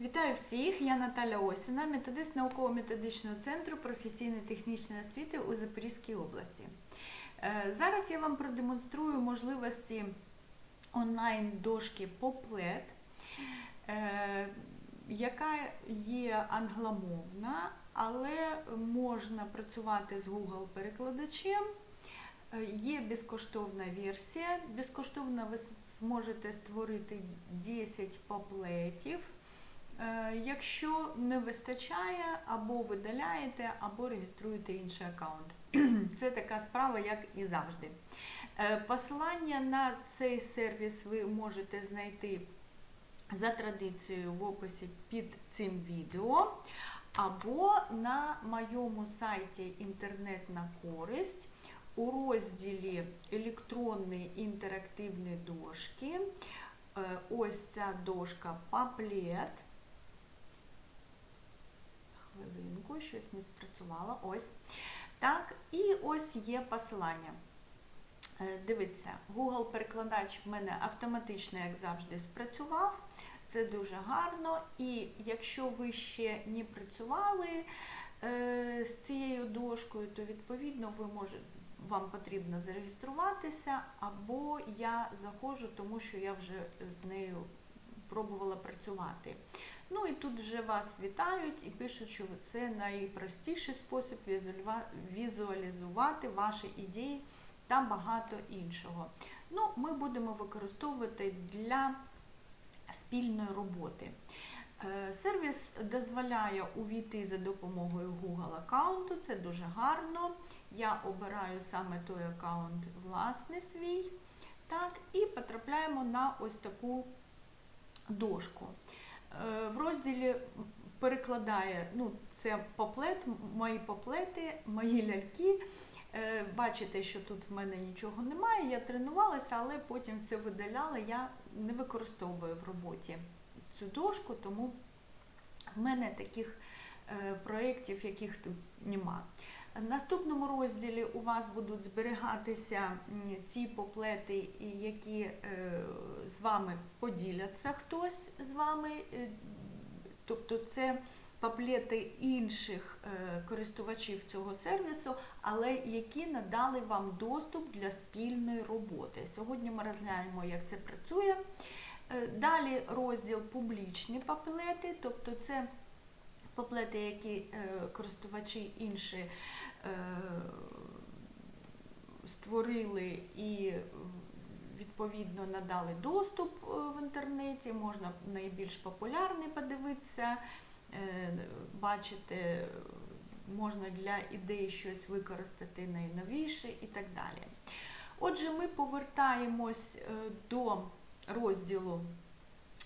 Вітаю всіх! Я Наталя Осіна, методист науково-методичного центру професійно-технічної освіти у Запорізькій області. Е, Зараз я вам продемонструю можливості онлайн-дошки е, яка є англомовна, але можна працювати з Google перекладачем. Е, Є безкоштовна версія. Безкоштовно ви зможете створити 10 поплетів. Е, Якщо не вистачає, або видаляєте, або реєструєте інший аккаунт. Це така справа, як і завжди. Е, Посилання на цей сервіс ви можете знайти за традицією в описі під цим відео, або на моєму сайті Інтернет на користь у розділі Електронні інтерактивні дошки. Е, Ось ця дошка Паплет. Хвилинку, щось не спрацювало. Ось. Так, і ось є посилання. Е, Дивіться, Google-перекладач в мене автоматично, як завжди, спрацював. Це дуже гарно. І якщо ви ще не працювали е, з цією дошкою, то відповідно ви можете. Вам потрібно зареєструватися, або я заходжу, тому що я вже з нею пробувала працювати. Ну і тут вже вас вітають і пишуть, що це найпростіший спосіб візуалізувати ваші ідеї та багато іншого. Ну, ми будемо використовувати для спільної роботи. Е, Сервіс дозволяє увійти за допомогою Google аккаунту, це дуже гарно. Я обираю саме той аккаунт власний свій. Так, і потрапляємо на ось таку дошку. Е, В розділі перекладає, ну, це поплет, мої поплети, мої ляльки. Е, Бачите, що тут в мене нічого немає. Я тренувалася, але потім все видаляла. Я не використовую в роботі цю дошку, тому в мене таких е, проєктів, яких тут нема. В наступному розділі у вас будуть зберігатися ті поплети, які е, з вами поділяться хтось з вами. е, Тобто це поплети інших е, користувачів цього сервісу, але які надали вам доступ для спільної роботи. Сьогодні ми розглянемо, як це працює. Далі розділ публічні поплети, тобто це поплети, які користувачі інші створили і е, відповідно надали доступ е, в інтернеті. Можна найбільш популярний подивитися, е, бачити, можна для ідей щось використати найновіше і так далі. Отже, ми повертаємось е, до розділу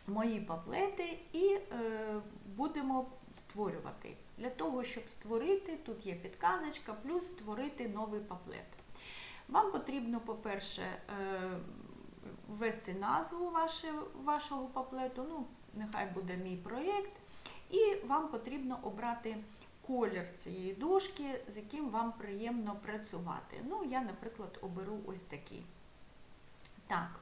Мої паплети і е, будемо створювати. Для того, щоб створити, тут є підказочка, плюс створити новий паплет. Вам потрібно, по-перше, е, ввести назву вашого паплету, ну, нехай буде мій проєкт, і вам потрібно обрати колір цієї дошки, з яким вам приємно працювати. Ну, я, наприклад, оберу ось такий. Так.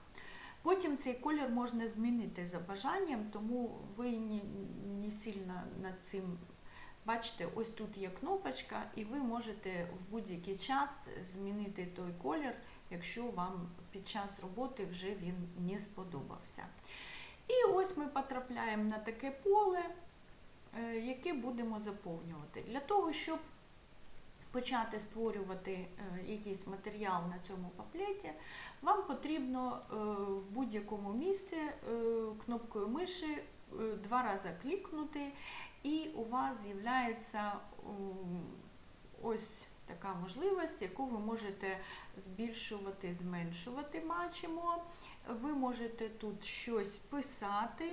Потім цей колір можна змінити за бажанням, тому ви не, не сильно над цим бачите, ось тут є кнопочка, і ви можете в будь-який час змінити той колір, якщо вам під час роботи вже він не сподобався. І ось ми потрапляємо на таке поле, е, яке будемо заповнювати. Для того, щоб почати створювати е, якийсь матеріал на цьому паплеті, вам потрібно е, в будь-якому місці е, кнопкою миші два рази клікнути, і у вас з'являється ось така можливість, яку ви можете збільшувати, зменшувати, бачимо. Ви можете тут щось писати.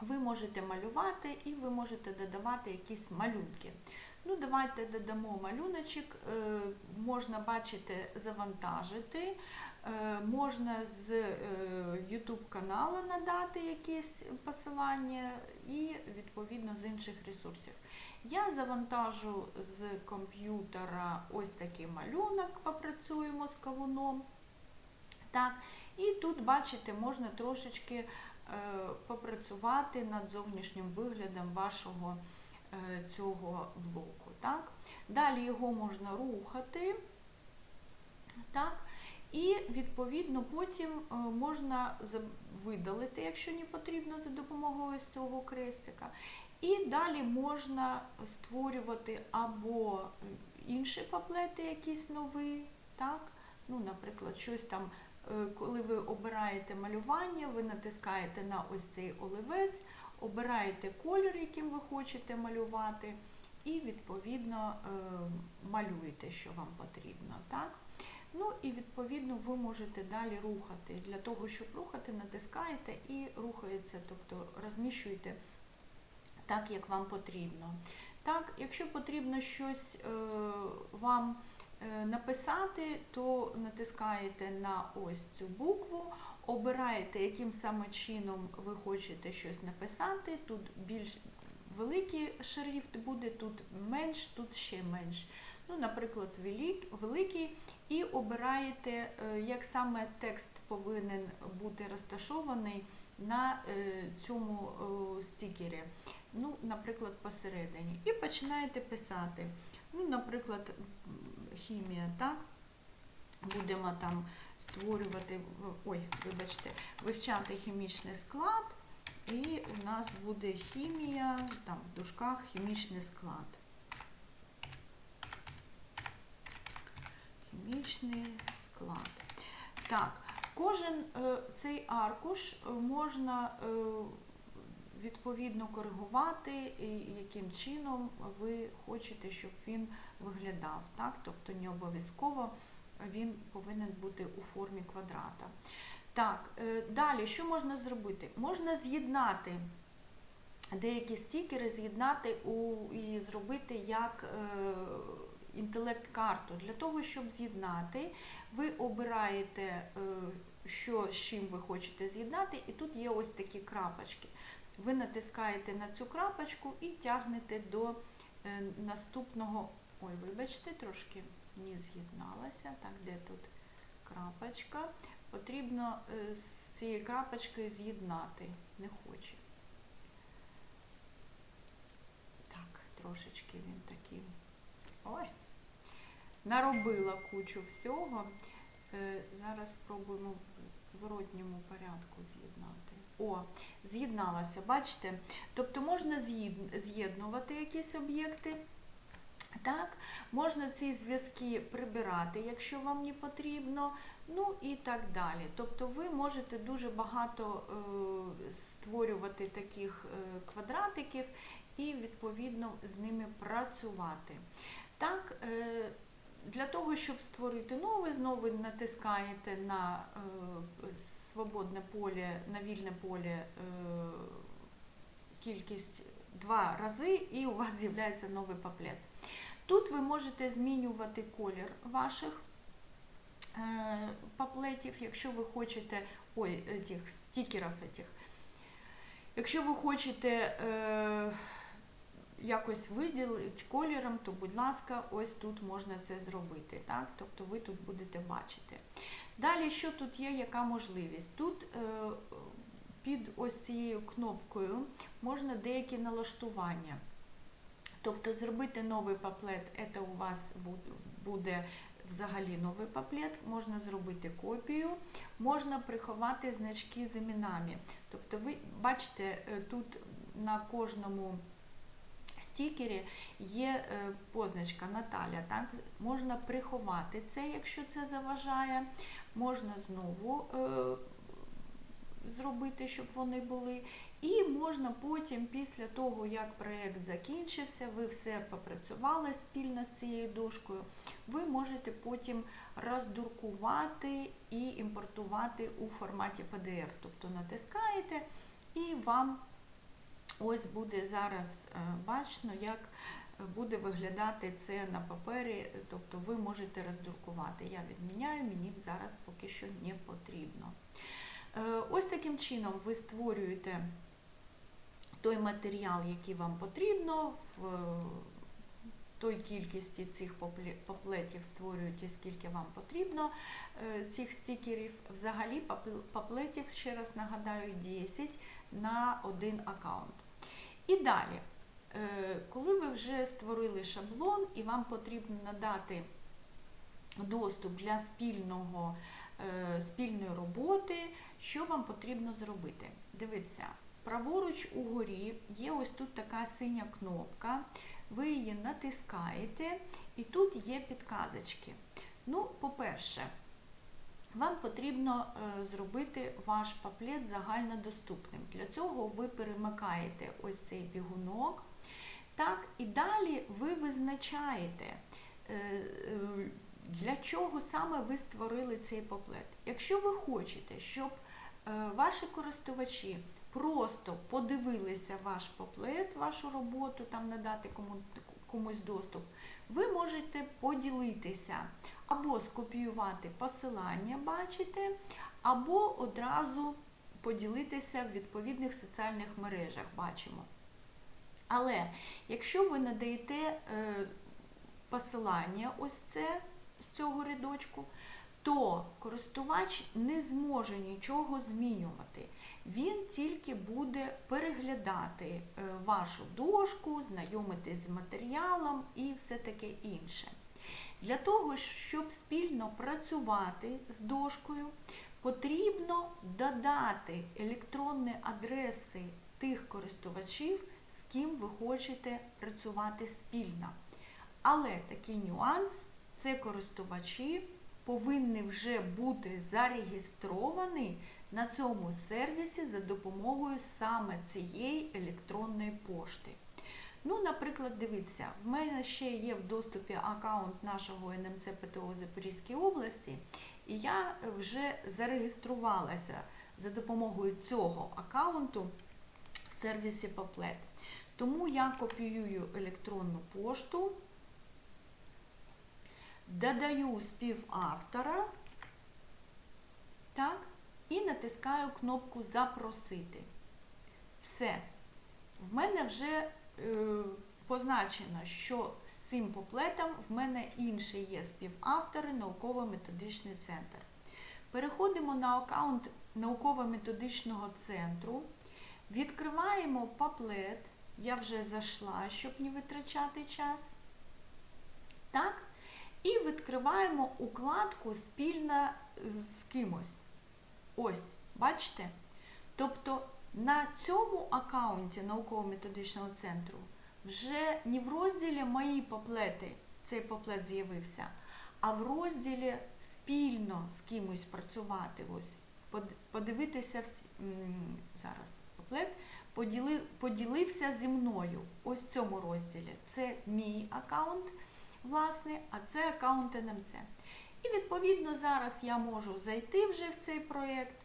Ви можете малювати і ви можете додавати якісь малюнки. Ну, давайте додамо малюночок. Е, Можна бачити, завантажити, е, можна з е, YouTube каналу надати якесь посилання і відповідно з інших ресурсів. Я завантажу з комп'ютера ось такий малюнок, попрацюємо з кавуном. Так, і тут, бачите, можна трошечки попрацювати над зовнішнім виглядом вашого цього блоку. Так? Далі його можна рухати. Так? І відповідно потім е, можна видалити, якщо не потрібно, за допомогою ось цього крестика. І далі можна створювати або інші паплети, якісь нові, так? Ну, наприклад, щось там, е, коли ви обираєте малювання, ви натискаєте на ось цей олівець, обираєте колір, яким ви хочете малювати, і відповідно е, малюєте, що вам потрібно. Так? Ну і відповідно ви можете далі рухати. Для того, щоб рухати, натискаєте і рухається, тобто розміщуєте так, як вам потрібно. Так, якщо потрібно щось е, вам е, написати, то натискаєте на ось цю букву, обираєте, яким саме чином ви хочете щось написати. Тут більш великий шрифт буде, тут менш, тут ще менш. Ну, наприклад, велик- великий, і обираєте, е, як саме текст повинен бути розташований на е, цьому стікері. Ну, наприклад, посередині. І починаєте писати. Ну, наприклад, хімія, так? Будемо там створювати, ой, вибачте, вивчати хімічний склад, і у нас буде хімія, там в дужках хімічний склад. Хімічний склад. Так, кожен е, цей аркуш можна е, відповідно коригувати, яким чином ви хочете, щоб він виглядав. Так? Тобто не обов'язково він повинен бути у формі квадрата. Так, е, далі, що можна зробити? Можна з'єднати деякі стікери, з'єднати і зробити як е, інтелект-карту. Для того, щоб з'єднати, ви обираєте, е, що з чим ви хочете з'єднати, і тут є ось такі крапочки. Ви натискаєте на цю крапочку і тягнете до наступного. Ой, вибачте, трошки не з'єдналася. Так, де тут крапочка? Потрібно е, з цією крапочкою з'єднати. Не хоче. Так, трошечки він такий. Ой, наробила кучу всього. Е, Зараз спробуємо в зворотньому порядку з'єднати. О, з'єдналася, бачите? Тобто можна з'єднувати якісь об'єкти. Так, можна ці зв'язки прибирати, якщо вам не потрібно, ну і так далі. Тобто ви можете дуже багато е, створювати таких е, квадратиків і відповідно з ними працювати. Так, е, для того, щоб створити новий, знову натискаєте на е, свободне поле, на вільне поле е, кількість два рази, і у вас з'являється новий паплет. Тут ви можете змінювати колір ваших е, паплетів, якщо ви хочете, ой, тих стікерів этих. Якщо ви хочете е, якось виділити кольором, то, будь ласка, ось тут можна це зробити. Так? Тобто ви тут будете бачити. Далі, що тут є, яка можливість? Тут е, під ось цією кнопкою можна деякі налаштування. Тобто зробити новий паплет, це у вас буде взагалі новий паплет, можна зробити копію, можна приховати значки з іменами. Тобто ви бачите, е, тут на кожному стікері є е, позначка Наталя. Так? Можна приховати це, якщо це заважає, можна знову е, зробити, щоб вони були. І можна потім, після того, як проєкт закінчився, ви все попрацювали спільно з цією дошкою, ви можете потім роздуркувати і імпортувати у форматі PDF. Тобто натискаєте і вам ось буде зараз е, бачно, як буде виглядати це на папері, тобто ви можете роздуркувати. Я відміняю, мені зараз поки що не потрібно. Е, Ось таким чином ви створюєте той матеріал, який вам потрібно, в той кількості цих попле- поплетів створюєте, скільки вам потрібно е, цих стікерів. Взагалі поплетів, ще раз нагадаю, 10 на один аккаунт. І далі, е, коли ви вже створили шаблон і вам потрібно надати доступ для спільного, е, спільної роботи, що вам потрібно зробити? Дивіться, праворуч угорі є ось тут така синя кнопка. Ви її натискаєте, і тут є підказочки. Ну, по-перше, вам потрібно е, зробити ваш паплет загальнодоступним. Для цього ви перемикаєте ось цей бігунок. Так, і далі ви визначаєте, е, е, для чого саме ви створили цей поплет. Якщо ви хочете, щоб е, ваші користувачі просто подивилися ваш поплет, вашу роботу, там надати кому, комусь доступ, ви можете поділитися або скопіювати посилання, бачите, або одразу поділитися в відповідних соціальних мережах, бачимо. Але якщо ви надаєте е, посилання, ось це з цього рядочку, то користувач не зможе нічого змінювати. Він тільки буде переглядати е, вашу дошку, знайомитись з матеріалом і все таке інше. Для того, щоб спільно працювати з дошкою, потрібно додати електронні адреси тих користувачів, з ким ви хочете працювати спільно. Але такий нюанс це користувачі повинні вже бути зареєстровані на цьому сервісі за допомогою саме цієї електронної пошти. Ну, наприклад, дивіться, в мене ще є в доступі аккаунт нашого НМЦ ПТО Запорізької області, і я вже зареєструвалася за допомогою цього аккаунту в сервісі Поплет. Тому я копіюю електронну пошту, додаю співавтора, так, і натискаю кнопку Запросити. Все. В мене вже е, позначено, що з цим поплетом в мене інші є співавтори, науково-методичний центр. Переходимо на аккаунт науково-методичного центру, відкриваємо паплет. Я вже зайшла, щоб не витрачати час. Так? І відкриваємо укладку спільно з кимось. Ось, бачите? Тобто на цьому аккаунті науково-методичного центру вже не в розділі Мої поплети цей поплет з'явився, а в розділі спільно з кимось працювати. Ось, подивитися всі, зараз поплет, поділи, поділився зі мною. Ось в цьому розділі. Це мій аккаунт, власне, а це аккаунт НМЦ. І відповідно зараз я можу зайти вже в цей проєкт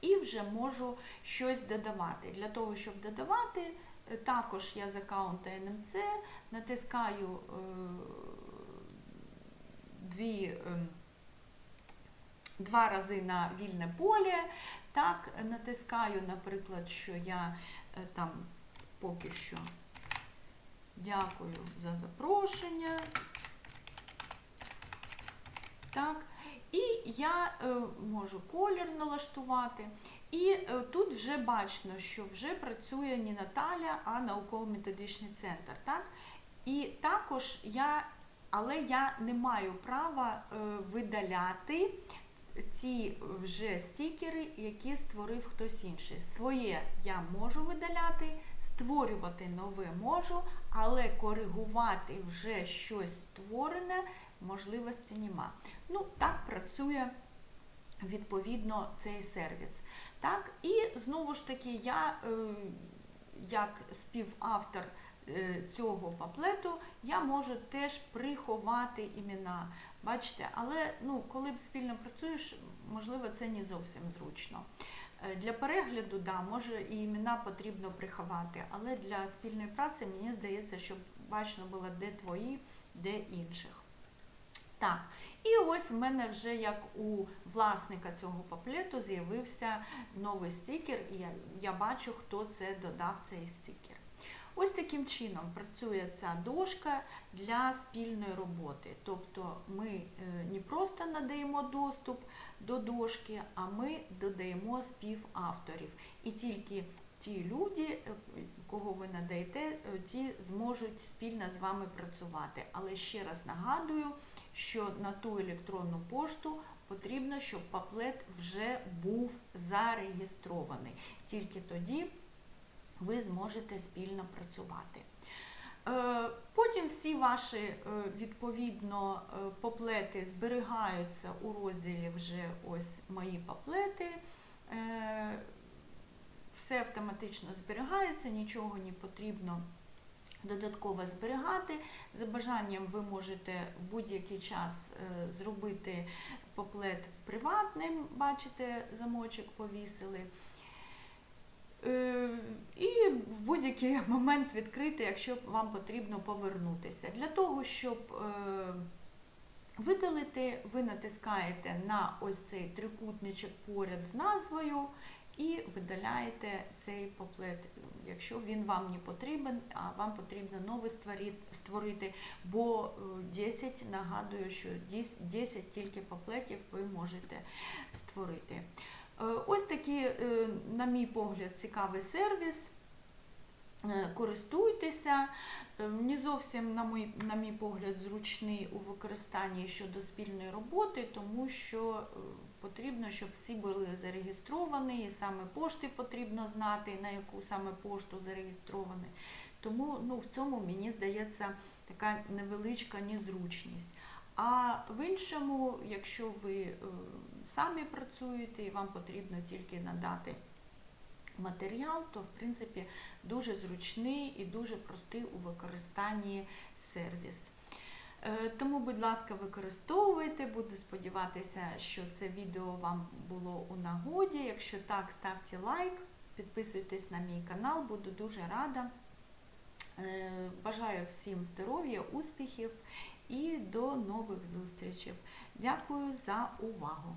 і вже можу щось додавати. Для того, щоб додавати, також я з аккаунта НМЦ натискаю е, дві, е, два рази на вільне поле. Так, натискаю, наприклад, що я е, там поки що дякую за запрошення. Так, і я е, можу колір налаштувати. І е, тут вже бачно, що вже працює не Наталя, а науково-методичний центр. Так? І також я, але я не маю права е, видаляти ці вже стікери, які створив хтось інший. Своє я можу видаляти, створювати нове можу, але коригувати вже щось створене можливості нема. Ну, так працює відповідно цей сервіс. Так, І знову ж таки, я, як співавтор цього паплету, я можу теж приховати імена. Бачите, але ну, коли спільно працюєш, можливо, це не зовсім зручно. Для перегляду, да, може і імена потрібно приховати, але для спільної праці мені здається, щоб бачно було, де твої, де інших. Так, і ось в мене вже як у власника цього паплету з'явився новий стікер, і я, я бачу, хто це додав цей стікер. Ось таким чином працює ця дошка для спільної роботи. Тобто ми е, не просто надаємо доступ до дошки, а ми додаємо співавторів. І тільки ті люди, е, кого ви надаєте, е, ті зможуть спільно з вами працювати. Але ще раз нагадую, що на ту електронну пошту потрібно, щоб паплет вже був зареєстрований. Тільки тоді ви зможете спільно працювати. Е, Потім всі ваші е, відповідно е, поплети зберігаються у розділі вже ось мої поплети. Все автоматично зберігається, нічого не потрібно додатково зберігати. За бажанням ви можете в будь-який час зробити поплет приватним, бачите, замочок повісили. Е, І в будь-який момент відкрити, якщо вам потрібно повернутися. Для того, щоб е, видалити, ви натискаєте на ось цей трикутничок поряд з назвою і видаляєте цей поплет, якщо він вам не потрібен, а вам потрібно новий створити, бо е, 10, нагадую, що 10 10 тільки поплетів ви можете створити. Е, Ось такий, е, на мій погляд, цікавий сервіс. Е, Користуйтеся, не зовсім, на мій, на мій погляд, зручний у використанні щодо спільної роботи, тому що потрібно, щоб всі були зареєстровані, і саме пошти потрібно знати, на яку саме пошту зареєстровані. Тому ну, в цьому мені здається така невеличка незручність. А в іншому, якщо ви самі працюєте і вам потрібно тільки надати матеріал, то в принципі дуже зручний і дуже простий у використанні сервіс. Е, Тому, будь ласка, використовуйте. Буду сподіватися, що це відео вам було у нагоді. Якщо так, ставте лайк, підписуйтесь на мій канал, буду дуже рада. Е, Бажаю всім здоров'я, успіхів і до нових зустрічей. Дякую за увагу!